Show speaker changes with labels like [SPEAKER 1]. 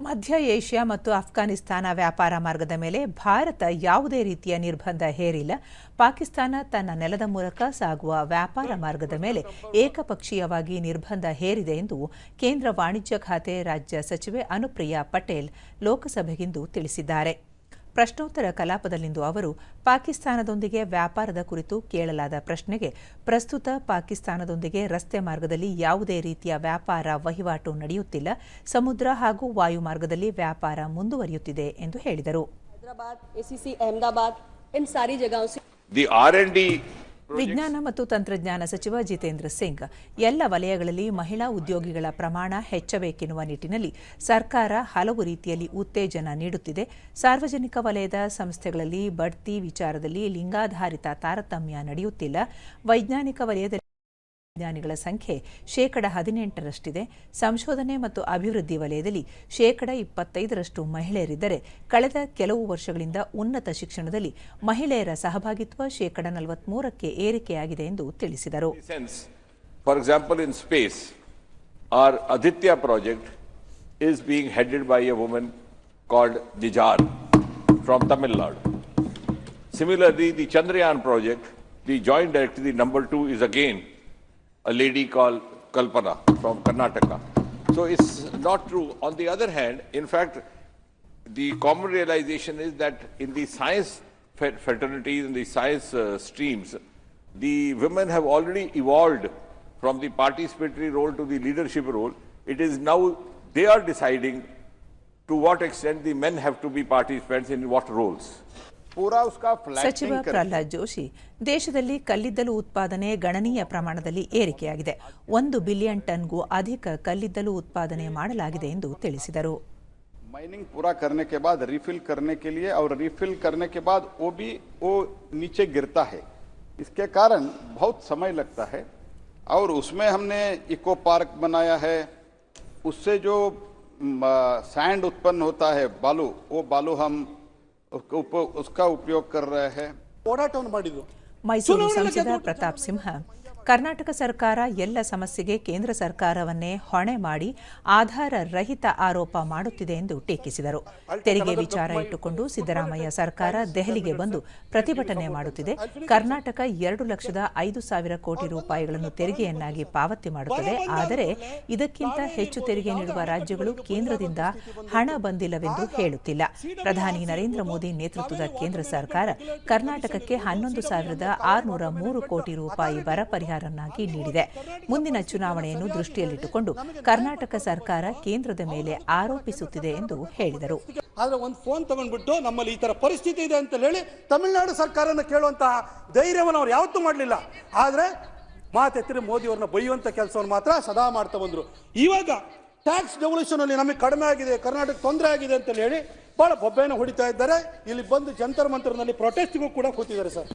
[SPEAKER 1] ಮಧ್ಯ ಏಷ್ಯಾ ಮತ್ತು ಅಫ್ಘಾನಿಸ್ತಾನ ವ್ಯಾಪಾರ ಮಾರ್ಗದ ಮೇಲೆ ಭಾರತ ಯಾವುದೇ ರೀತಿಯ ನಿರ್ಬಂಧ ಹೇರಿಲ್ಲ. ಪಾಕಿಸ್ತಾನ ತನ್ನ ನೆಲದ ಮೂಲಕ ಸಾಗುವ ವ್ಯಾಪಾರ ಮಾರ್ಗದ ಮೇಲೆ ಏಕಪಕ್ಷೀಯವಾಗಿ ನಿರ್ಬಂಧ ಹೇರಿದೆ ಎಂದು ಕೇಂದ್ರ ವಾಣಿಜ್ಯ ಖಾತೆ ರಾಜ್ಯ ಸಚಿವೆ ಅನುಪ್ರಿಯಾ ಪಟೇಲ್ ಲೋಕಸಭೆಗಿಂದು ತಿಳಿಸಿದ್ದಾರೆ. ಪ್ರಶ್ನೋತ್ತರ ಕಲಾಪದಲ್ಲಿಂದು ಅವರು ಪಾಕಿಸ್ತಾನದೊಂದಿಗೆ ವ್ಯಾಪಾರದ ಕುರಿತು ಕೇಳಲಾದ ಪ್ರಶ್ನೆಗೆ ಪ್ರಸ್ತುತ ಪಾಕಿಸ್ತಾನದೊಂದಿಗೆ ರಸ್ತೆ ಮಾರ್ಗದಲ್ಲಿ ಯಾವುದೇ ರೀತಿಯ ವ್ಯಾಪಾರ ವಹಿವಾಟು ನಡೆಯುತ್ತಿಲ್ಲ ಸಮುದ್ರ ಹಾಗೂ ವಾಯು ಮಾರ್ಗದಲ್ಲಿ ವ್ಯಾಪಾರ ಮುಂದುವರಿಯುತ್ತಿದೆ ಎಂದು ಹೇಳಿದರು. ವಿಜ್ಞಾನ ಮತ್ತು ತಂತ್ರಜ್ಞಾನ ಸಚಿವ ಜಿತೇಂದ್ರ ಸಿಂಗ್, ಎಲ್ಲ ವಲಯಗಳಲ್ಲಿ ಮಹಿಳಾ ಉದ್ಯೋಗಿಗಳ ಪ್ರಮಾಣ ಹೆಚ್ಚಬೇಕೆನ್ನುವ ನಿಟ್ಟಿನಲ್ಲಿ ಸರ್ಕಾರ ಹಲವು ರೀತಿಯಲ್ಲಿ ಉತ್ತೇಜನ ನೀಡುತ್ತಿದೆ. ಸಾರ್ವಜನಿಕ ವಲಯದ ಸಂಸ್ಥೆಗಳಲ್ಲಿ ಬಡ್ತಿ ವಿಚಾರದಲ್ಲಿ ಲಿಂಗಾಧಾರಿತ ತಾರತಮ್ಯ ನಡೆಯುತ್ತಿಲ್ಲ. ವೈಜ್ಞಾನಿಕ ವಲಯದಲ್ಲಿ ವಿಜ್ಞಾನಿಗಳ ಸಂಖ್ಯೆ ಶೇಕಡ ಹದಿನೆಂಟರಷ್ಟಿದೆ. ಸಂಶೋಧನೆ ಮತ್ತು ಅಭಿವೃದ್ಧಿ ವಲಯದಲ್ಲಿ ಶೇಕಡ ಇಪ್ಪತ್ತೈದರಷ್ಟು ಮಹಿಳೆಯರಿದ್ದರೆ ಕಳೆದ ಕೆಲವು ವರ್ಷಗಳಿಂದ ಉನ್ನತ ಶಿಕ್ಷಣದಲ್ಲಿ ಮಹಿಳೆಯರ ಸಹಭಾಗಿತ್ವ ಶೇಕಡ ನಲವತ್ಮೂರಕ್ಕೆ ಏರಿಕೆಯಾಗಿದೆ ಎಂದು ತಿಳಿಸಿದರು.
[SPEAKER 2] For example in space our Aditya project is being headed by a women called ದಿಜಾರ್ from Tamil Nadu similarly the Chandrayaan project the joint director the number two is again a lady called Kalpana from Karnataka. So it's not true. On the other hand, in fact, the common realization is that in the science fraternities, in the science uh, streams, the women have already evolved from the participatory role to the leadership role. It is now they are deciding to what extent the men have to be participants in what roles.
[SPEAKER 3] पूरा उसका
[SPEAKER 1] ಸಚಿವ
[SPEAKER 3] flattening कर
[SPEAKER 1] ಪ್ರಹ್ಲಾದ್ ಜೋಶಿ ದೇಶದಲ್ಲಿ ಕಲ್ಲಿದ್ದಲು ಉತ್ಪಾದನೆ ಗಣನೀಯ ಪ್ರಮಾಣದಲ್ಲಿ ಏರಿಕೆಯಾಗಿದೆ ಒಂದು ಬಿಲಿಯನ್ ಟನ್ಗೂ ಅಧಿಕ ಕಲ್ಲಿದ್ದಲು ಉತ್ಪಾದನೆ ಮಾಡಲಾಗಿದೆ ಎಂದು ತಿಳಿಸಿದರು
[SPEAKER 3] माइनिंग पूरा करने के बाद रिफिल करने के लिए और रिफिल करने के बाद वो भी वो नीचे गिरता है इसके कारण बहुत समय लगता है और उसमें हमने इको पार्क बनाया है उससे जो सैंड उत्पन्न होता है बालू वो बालू हम उसका उपयोग कर रहे हैं।
[SPEAKER 1] मैसूर प्रताप सिंह हाँ। ಕರ್ನಾಟಕ ಸರ್ಕಾರ ಎಲ್ಲ ಸಮಸ್ಯೆಗೆ ಕೇಂದ್ರ ಸರ್ಕಾರವನ್ನೇ ಹೊಣೆ ಮಾಡಿ ಆಧಾರ ರಹಿತ ಆರೋಪ ಮಾಡುತ್ತಿದೆ ಎಂದು ಟೀಕಿಸಿದರು. ತೆರಿಗೆ ವಿಚಾರ ಇಟ್ಟುಕೊಂಡು ಸಿದ್ದರಾಮಯ್ಯ ಸರ್ಕಾರ ದೆಹಲಿಗೆ ಬಂದು ಪ್ರತಿಭಟನೆ ಮಾಡುತ್ತಿದೆ. ಕರ್ನಾಟಕ ಎರಡು ಲಕ್ಷದ ಐದು ಸಾವಿರ ಕೋಟಿ ರೂಪಾಯಿಗಳನ್ನು ತೆರಿಗೆಯನ್ನಾಗಿ ಪಾವತಿ ಮಾಡುತ್ತದೆ. ಆದರೆ ಇದಕ್ಕಿಂತ ಹೆಚ್ಚು ತೆರಿಗೆ ನೀಡುವ ರಾಜ್ಯಗಳು ಕೇಂದ್ರದಿಂದ ಹಣ ಬಂದಿಲ್ಲವೆಂದು ಹೇಳುತ್ತಿಲ್ಲ. ಪ್ರಧಾನಿ ನರೇಂದ್ರ ಮೋದಿ ನೇತೃತ್ವದ ಕೇಂದ್ರ ಸರ್ಕಾರ ಕರ್ನಾಟಕಕ್ಕೆ ಹನ್ನೊಂದು ಸಾವಿರದ ಆರುನೂರ ಮೂರು ಕೋಟಿ ರೂಪಾಯಿ ಬರ ಪರಿಹಾರನ್ನಾಗಿ ನೀಡಿದೆ. ಮುಂದಿನ ಚುನಾವಣೆಯನ್ನು ದೃಷ್ಟಿಯಲ್ಲಿಟ್ಟುಕೊಂಡು ಕರ್ನಾಟಕ ಸರ್ಕಾರ ಕೇಂದ್ರದ ಮೇಲೆ ಆರೋಪಿಸುತ್ತಿದೆ ಎಂದು ಹೇಳಿದರು.
[SPEAKER 4] ಆದರೆ ಒಂದು ಫೋನ್ ತಗೊಂಡ್ಬಿಟ್ಟು ನಮ್ಮಲ್ಲಿ ಈ ತರ ಪರಿಸ್ಥಿತಿ ಇದೆ ಅಂತ ಹೇಳಿ ತಮಿಳುನಾಡು ಸರ್ಕಾರನ ಕೇಳುವಂತಹ ಧೈರ್ಯವನ್ನು ಅವ್ರು ಯಾವತ್ತೂ ಮಾಡಲಿಲ್ಲ. ಆದ್ರೆ ಮಾತೆತ್ತಿರಿ ಮೋದಿಯವ್ರನ್ನ ಬೈಯುವಂತ ಕೆಲಸವನ್ನು ಮಾತ್ರ ಸದಾ ಮಾಡ್ತಾ ಬಂದ್ರು. ಇವಾಗ ಟ್ಯಾಕ್ಸ್ ಡೆವಲ್ಯೂಷನ್ ಅಲ್ಲಿ ನಮಗೆ ಕಡಿಮೆ ಆಗಿದೆ, ಕರ್ನಾಟಕ ತೊಂದರೆ ಆಗಿದೆ ಅಂತ ಹೇಳಿ ಬಹಳ ಬೊಬ್ಬೆಯನ್ನು ಹೊಡಿತಾ ಇದ್ದಾರೆ. ಇಲ್ಲಿ ಬಂದು ಜಂತರ್ ಮಂತರ್ನಲ್ಲಿ ಪ್ರೊಟೆಸ್ಟ್ಗೂ ಕೂಡ ಕೂತಿದ್ದಾರೆ ಸರ್.